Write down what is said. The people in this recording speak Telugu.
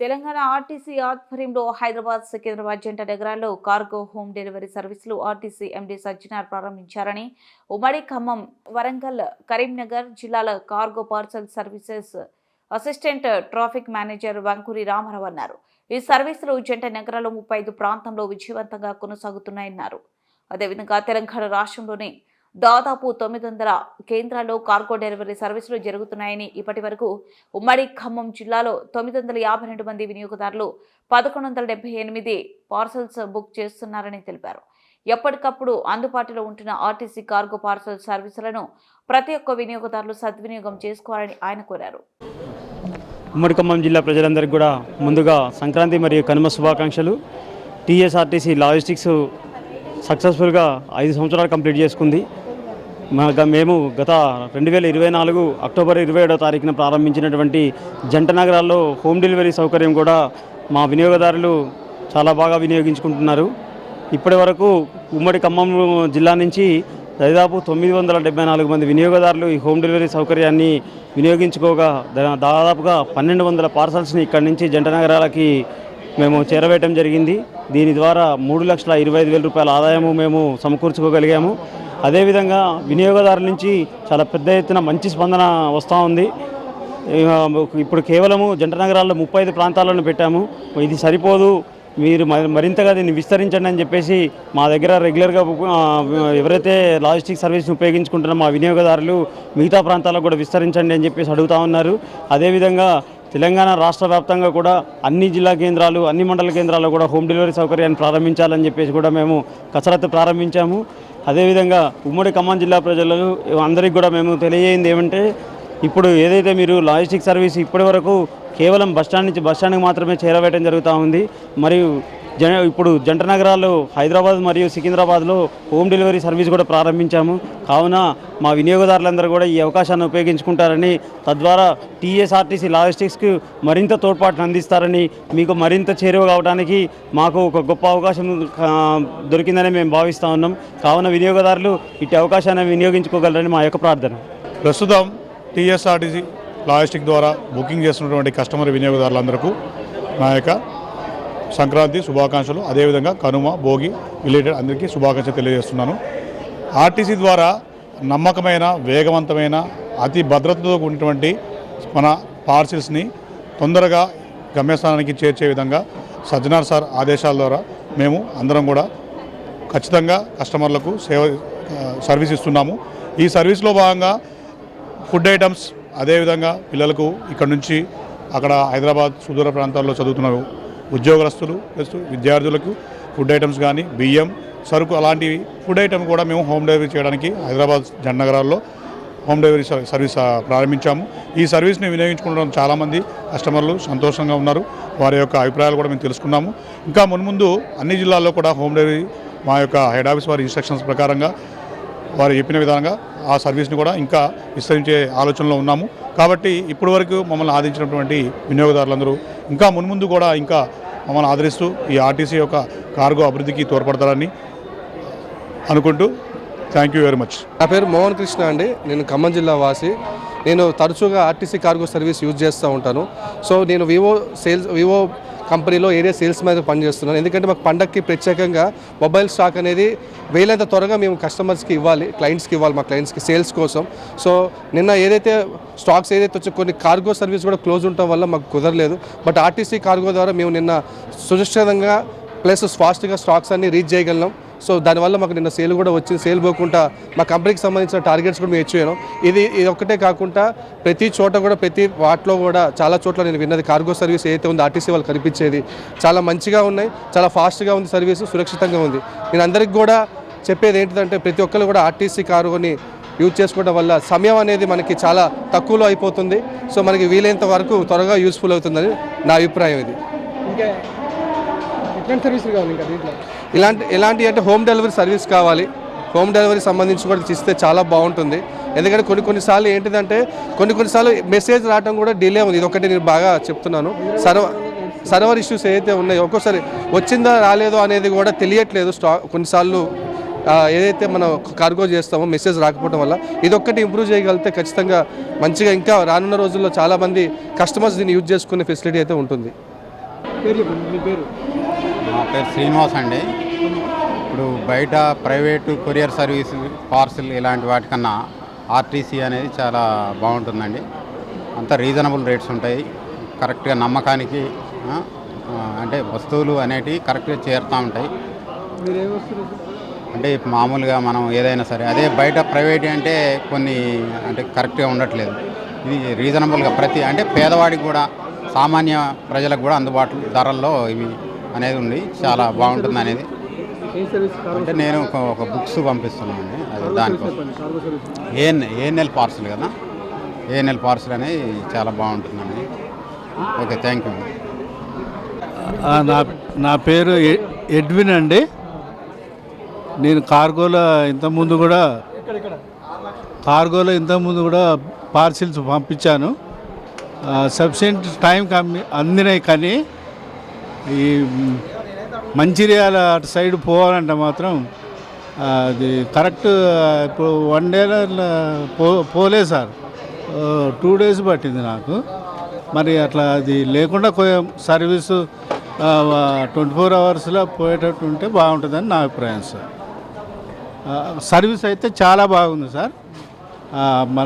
తెలంగాణ ఆర్టీసీ ఆధ్వర్యంలో హైదరాబాద్ సికింద్రాబాద్ జంట నగరాల్లో కార్గో హోమ్ డెలివరీ సర్వీసులు ఆర్టీసీ ఎండీ సజ్జనార్ ప్రారంభించారని ఉమ్మడి ఖమ్మం వరంగల్ కరీంనగర్ జిల్లాల cargo parcel services assistant traffic manager Vankuri Ramarao అన్నారు. ఈ సర్వీసులు జంట నగరాల్లో ముప్పై ఐదు ప్రాంతంలో విజయవంతంగా కొనసాగుతున్నాయన్నారు. అదేవిధంగా తెలంగాణ రాష్ట్రంలోని దాదాపు తొమ్మిది వందల కేంద్రాల్లో కార్గో డెలివరీ సర్వీసులు జరుగుతున్నాయని ఇప్పటి వరకు ఉమ్మడి ఖమ్మం జిల్లాలో తొమ్మిది వందల యాభై రెండు మంది వినియోగదారులు పదకొండు వందల డెబ్బై ఎనిమిది పార్సల్స్ బుక్ చేస్తున్నారని తెలిపారు. ఎప్పటికప్పుడు అందుబాటులో ఉంటున్న ఆర్టీసీ కార్గో పార్సల్ సర్వీసులను ప్రతి ఒక్క వినియోగదారులు సద్వినియోగం చేసుకోవాలని ఆయన కోరారు. ఉమ్మడి ఖమ్మం జిల్లా ప్రజలందరికీ కూడా ముందుగా సంక్రాంతి మరియు కనుమ శుభాకాంక్షలు. టీఎస్ఆర్టీసీ లాజిస్టిక్స్ సక్సెస్ఫుల్గా ఐదు సంవత్సరాలు కంప్లీట్ చేసుకుంది. మేము గత రెండు వేల ఇరవై నాలుగు అక్టోబర్ ఇరవై ఏడో తారీఖున ప్రారంభించినటువంటి జంట నగరాల్లో హోమ్ డెలివరీ సౌకర్యం కూడా మా వినియోగదారులు చాలా బాగా వినియోగించుకుంటున్నారు. ఇప్పటి వరకు ఉమ్మడి ఖమ్మం జిల్లా నుంచి దాదాపు తొమ్మిది వందల డెబ్బై నాలుగు మంది వినియోగదారులు ఈ హోమ్ డెలివరీ సౌకర్యాన్ని వినియోగించుకోగా దా- దాదాపుగా పన్నెండు వందల పార్సల్స్ని ఇక్కడి నుంచి జంట నగరాలకి మేము చేరవేయటం జరిగింది. దీని ద్వారా మూడు లక్షల ఇరవై ఐదు వేల రూపాయల ఆదాయము మేము సమకూర్చుకోగలిగాము. అదేవిధంగా వినియోగదారుల నుంచి చాలా పెద్ద ఎత్తున మంచి స్పందన వస్తూ ఉంది. ఇప్పుడు కేవలము జంట నగరాల్లో ముప్పై ఐదు ప్రాంతాలను పెట్టాము. ఇది సరిపోదు. మీరు మరింతగా దీన్ని విస్తరించండి అని చెప్పేసి మా దగ్గర రెగ్యులర్గా ఎవరైతే లాజిస్టిక్ సర్వీస్ని ఉపయోగించుకుంటున్నారో మా వినియోగదారులు మిగతా ప్రాంతాలకు కూడా విస్తరించండి అని చెప్పేసి అడుగుతా ఉన్నారు. అదేవిధంగా తెలంగాణ రాష్ట్ర వ్యాప్తంగా కూడా అన్ని జిల్లా కేంద్రాలు అన్ని మండల కేంద్రాల్లో కూడా హోమ్ డెలివరీ సౌకర్యాన్ని ప్రారంభించాలని చెప్పేసి కూడా మేము కసరత్తు ప్రారంభించాము. అదేవిధంగా ఉమ్మడి ఖమ్మం జిల్లా ప్రజలు అందరికీ కూడా మేము తెలియజేయింది ఏమంటే ఇప్పుడు ఏదైతే మీరు లాజిస్టిక్ సర్వీస్ ఇప్పటి వరకు కేవలం బస్టాండ్ నుంచి బస్టాండ్కి మాత్రమే చేరవేయడం జరుగుతూ ఉంది. మరియు జన ఇప్పుడు జంట నగరాల్లో హైదరాబాద్ మరియు సికింద్రాబాద్లో హోమ్ డెలివరీ సర్వీస్ కూడా ప్రారంభించాము. కావున మా వినియోగదారులందరూ కూడా ఈ అవకాశాన్ని ఉపయోగించుకుంటారని తద్వారా టీఎస్ఆర్టీసీ లాజిస్టిక్స్కి మరింత తోడ్పాటును అందిస్తారని మీకు మరింత చేరువ కావడానికి మాకు ఒక గొప్ప అవకాశం దొరికిందని మేము భావిస్తూ ఉన్నాం. కావున వినియోగదారులు ఇటు అవకాశాన్ని వినియోగించుకోగలరని మా యొక్క ప్రార్థన. ప్రస్తుతం టీఎస్ఆర్టీసీ లాజిస్టిక్ ద్వారా బుకింగ్ చేస్తున్నటువంటి కస్టమర్ వినియోగదారులందరికీ నా యొక్క సంక్రాంతి శుభాకాంక్షలు. అదేవిధంగా కనుమ భోగి రిలేటెడ్ అందరికీ శుభాకాంక్షలు తెలియజేస్తున్నాను. ఆర్టీసీ ద్వారా నమ్మకమైన వేగవంతమైన అతి భద్రతతో కూడినటువంటి మన పార్సిల్స్ని తొందరగా గమ్యస్థానానికి చేర్చే విధంగా సజ్జనార్ సార్ ఆదేశాల ద్వారా మేము అందరం కూడా ఖచ్చితంగా కస్టమర్లకు సేవ సర్వీస్ ఇస్తున్నాము. ఈ సర్వీస్లో భాగంగా ఫుడ్ ఐటమ్స్ అదేవిధంగా పిల్లలకు ఇక్కడ నుంచి అక్కడ హైదరాబాద్ సుదూర ప్రాంతాల్లో చదువుతున్నారు ఉద్యోగస్తులు ప్లస్ విద్యార్థులకు ఫుడ్ ఐటమ్స్ కానీ బియ్యం సరుకు అలాంటివి ఫుడ్ ఐటమ్ కూడా మేము హోమ్ డెలివరీ చేయడానికి హైదరాబాద్ జండనగరాల్లో హోమ్ డెలివరీ సర్వీస్ ప్రారంభించాము. ఈ సర్వీస్ని వినియోగించుకోవడం చాలామంది కస్టమర్లు సంతోషంగా ఉన్నారు. వారి యొక్క అభిప్రాయాలు కూడా మేము తెలుసుకున్నాము. ఇంకా మున్ముందు అన్ని జిల్లాల్లో కూడా హోమ్ డెలివరీ మా యొక్క హెడ్ ఆఫీస్ వారి ఇన్స్ట్రక్షన్స్ ప్రకారంగా వారు చెప్పిన విధంగా ఆ సర్వీస్ని కూడా ఇంకా విస్తరించే ఆలోచనలో ఉన్నాము. కాబట్టి ఇప్పటి వరకు మమ్మల్ని ఆదరించినటువంటి వినియోగదారులందరూ ఇంకా మున్ముందు కూడా ఇంకా మమ్మల్ని ఆదరిస్తూ ఈ ఆర్టీసీ యొక్క కార్గో అభివృద్ధికి తోడ్పడతారని అనుకుంటూ థ్యాంక్ యూ వెరీ మచ్. నా పేరు మోహన్ కృష్ణ అండి. నేను ఖమ్మం జిల్లా వాసి. నేను తరచుగా ఆర్టీసీ కార్గో సర్వీస్ యూజ్ చేస్తూ ఉంటాను. సో నేను వివో సేల్స్ వివో కంపెనీలో ఏరియా సేల్స్ మీద పనిచేస్తున్నాను ఎందుకంటే మాకు పండక్కి ప్రత్యేకంగా మొబైల్ స్టాక్ అనేది వీలైనంత త్వరగా మేము కస్టమర్స్కి ఇవ్వాలి క్లయింట్స్కి ఇవ్వాలి మా క్లయింట్స్కి సేల్స్ కోసం. సో నిన్న ఏదైతే స్టాక్స్ ఏదైతే వచ్చి కొన్ని కార్గో సర్వీస్ కూడా క్లోజ్ ఉండటం వల్ల మాకు కుదరలేదు. బట్ ఆర్టీసీ కార్గో ద్వారా మేము నిన్న సురక్షితంగా ప్లస్ ఫాస్ట్గా స్టాక్స్ అన్ని రీచ్ చేయగలం సో దానివల్ల మాకు నిన్న సేల్ కూడా వచ్చింది. సేల్ పోకుండా మా కంపెనీకి సంబంధించిన టార్గెట్స్ కూడా మేము ఇచ్చాను ఇది ఇది ఒక్కటే కాకుండా ప్రతి చోట కూడా ప్రతి వాటిలో కూడా చాలా చోట్ల నేను విన్నది కార్గో సర్వీస్ ఏదైతే ఉందో ఆర్టీసీ వాళ్ళు కనిపించేది చాలా మంచిగా ఉన్నాయి చాలా ఫాస్ట్గా ఉంది సర్వీస్ సురక్షితంగా ఉంది. నేను అందరికి కూడా చెప్పేది ఏంటిదంటే ప్రతి ఒక్కరు కూడా ఆర్టీసీ కార్గోని యూజ్ చేసుకోవడం వల్ల సమయం అనేది మనకి చాలా తక్కువలో అయిపోతుంది. సో మనకి వీలైనంత వరకు త్వరగా యూస్ఫుల్ అవుతుందని నా అభిప్రాయం ఇది. ఇంకా ఎట్లాంటి సర్వీసులు కావాలి ఇంకా దీంట్లో. ఇలాంటి ఎలాంటి అంటే హోమ్ డెలివరీ సర్వీస్ కావాలి. హోమ్ డెలివరీ సంబంధించి కూడా ఇస్తే చాలా బాగుంటుంది. ఎందుకంటే కొన్ని కొన్నిసార్లు ఏంటిదంటే కొన్ని కొన్నిసార్లు మెసేజ్ రావడం కూడా డిలే ఉంది. ఇది ఒకటి నేను బాగా చెప్తున్నాను. సర్వ సర్వర్ ఇష్యూస్ ఏదైతే ఉన్నాయో ఒక్కోసారి వచ్చిందా రాలేదో అనేది కూడా తెలియట్లేదు స్టా కొన్నిసార్లు ఏదైతే మనం కార్గో చేస్తామో మెసేజ్ రాకపోవడం వల్ల. ఇది ఒక్కటి ఇంప్రూవ్ చేయగలిగితే ఖచ్చితంగా మంచిగా ఇంకా రానున్న రోజుల్లో చాలామంది కస్టమర్స్ దీన్ని యూజ్ చేసుకునే ఫెసిలిటీ అయితే ఉంటుంది. పేరు చెప్పండి మీ పేరు? నా పేరు శ్రీనివాస్ అండి. ఇప్పుడు బయట ప్రైవేటు కొరియర్ సర్వీస్ పార్సిల్ ఇలాంటి వాటికన్నా ఆర్టీసీ అనేది చాలా బాగుంటుందండి. అంత రీజనబుల్ రేట్స్ ఉంటాయి. కరెక్ట్గా నమ్మకానికి అంటే వస్తువులు అనేటివి కరెక్ట్గా చేరుతూ ఉంటాయి. అంటే మామూలుగా మనం ఏదైనా సరే అదే బయట ప్రైవేట్ అంటే కొన్ని అంటే కరెక్ట్గా ఉండట్లేదు. ఇది రీజనబుల్గా ప్రతి అంటే పేదవాడికి కూడా సామాన్య ప్రజలకు కూడా అందుబాటు ధరల్లో ఇవి అనేది ఉంది. చాలా బాగుంటుంది అనేది. అంటే నేను ఒక ఒక బుక్స్ పంపిస్తున్నానండి. అది దానికోసం ఏఎన్ ఏఎన్ఎల్ పార్సల్ కదా? ఏఎన్ఎల్ పార్సల్ అనేది చాలా బాగుంటుందండి. ఓకే థ్యాంక్ యూ నా నా పేరు ఎ- ఎడ్విన్ అండి. నేను కార్గోలో ఇంతకుముందు కూడా కార్గోలో ఇంతకుముందు కూడా పార్సిల్స్ పంపించాను. సఫిషియంట్ టైం అందినాయి కానీ ఈ మంచిర్యాల అటు సైడ్ పోవాలంటే మాత్రం అది కరెక్ట్ ఇప్పుడు వన్ డేలో పో పోలే సార్. టూ డేస్ పట్టింది నాకు. మరి అట్లా అది లేకుండా కొంచెం సర్వీసు ట్వంటీ ఫోర్ అవర్స్లో పోయేటట్టు ఉంటే బాగుంటుందని నా అభిప్రాయం సార్. సర్వీస్ అయితే చాలా బాగుంది సార్. మన